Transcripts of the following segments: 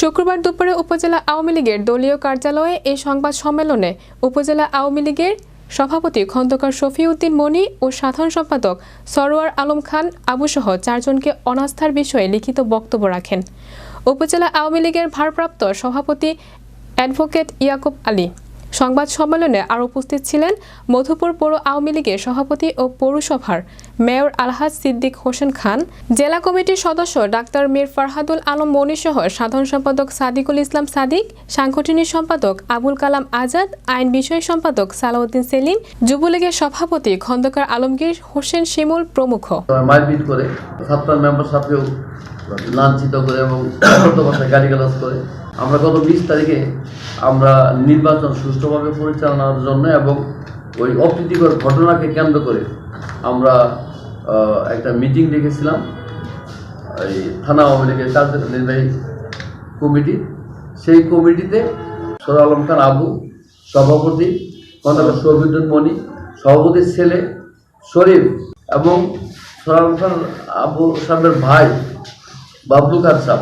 শুক্রবার দুপুরে উপজেলা আওয়ামী লীগের দলীয় কার্যালয়ে এই সংবাদ সম্মেলনে উপজেলা আওয়ামী লীগের সভাপতি খন্দকার শফিউদ্দিন মনি ও সাধারণ সম্পাদক সরোয়ার আলম খান আবুসহ চারজনকে অনাস্থার বিষয়ে লিখিত বক্তব্য রাখেন। উপজেলা আওয়ামী লীগের ভারপ্রাপ্ত সভাপতি অ্যাডভোকেট ইয়াকুব আলী। সংবাদ সম্মেলনে আরও উপস্থিত ছিলেন মধুপুর পৌর আওয়ামী লীগের সভাপতি ও পৌরসভার মেয়র আলহাজ সিদ্দিক হোসেন খান, জেলা কমিটির সদস্য ডাক্তার মীর ফারহাদুল আলম মনি সহ সাধারণ সম্পাদক সাদিকুল ইসলাম সাদিক, সাংগঠনিক সম্পাদক আবুল কালাম আজাদ, আইন বিষয় সম্পাদক সালাউদ্দিন সেলিম, যুবলীগের সভাপতি খন্দকার আলমগীর হোসেন শিমুল প্রমুখ। লাঞ্ছিত করে এবং ভাষায় গালিগালাজ করে। আমরা গত বিশ তারিখে আমরা নির্বাচন সুষ্ঠুভাবে পরিচালনার জন্য এবং ওই অপ্রীতিকর ঘটনাকে কেন্দ্র করে আমরা একটা মিটিং ডেকেছিলাম। এই থানা আওয়ামী লীগের কার্যনির্বাহী কমিটি। সেই কমিটিতে সর আলম খান আবু, সভাপতি খন্দকার শহীদুদ্দিন মণি সভাপতির ছেলে শরীফ এবং সর আলম খান আবু সাহেবের ভাই বাবলু খান সাহ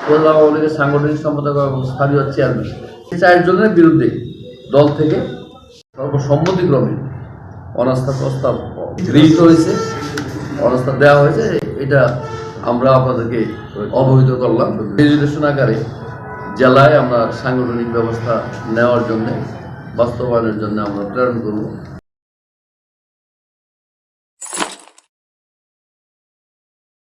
উপজেলা আওয়ামী লীগের সাংগঠনিক সম্পাদক এবং স্থানীয় চেয়ারম্যান এই চারজনের বিরুদ্ধে দল থেকে সর্বসম্মতিক্রমে অনাস্থা প্রস্তাব গৃহীত হয়েছে অনাস্থা দেওয়া হয়েছে এটা আমরা আপনাদেরকে অবহিত করলাম। রেজুলেশন আকারে জেলায় আমরা সাংগঠনিক ব্যবস্থা নেওয়ার জন্য বাস্তবায়নের জন্য আমরা প্রেরণ করব।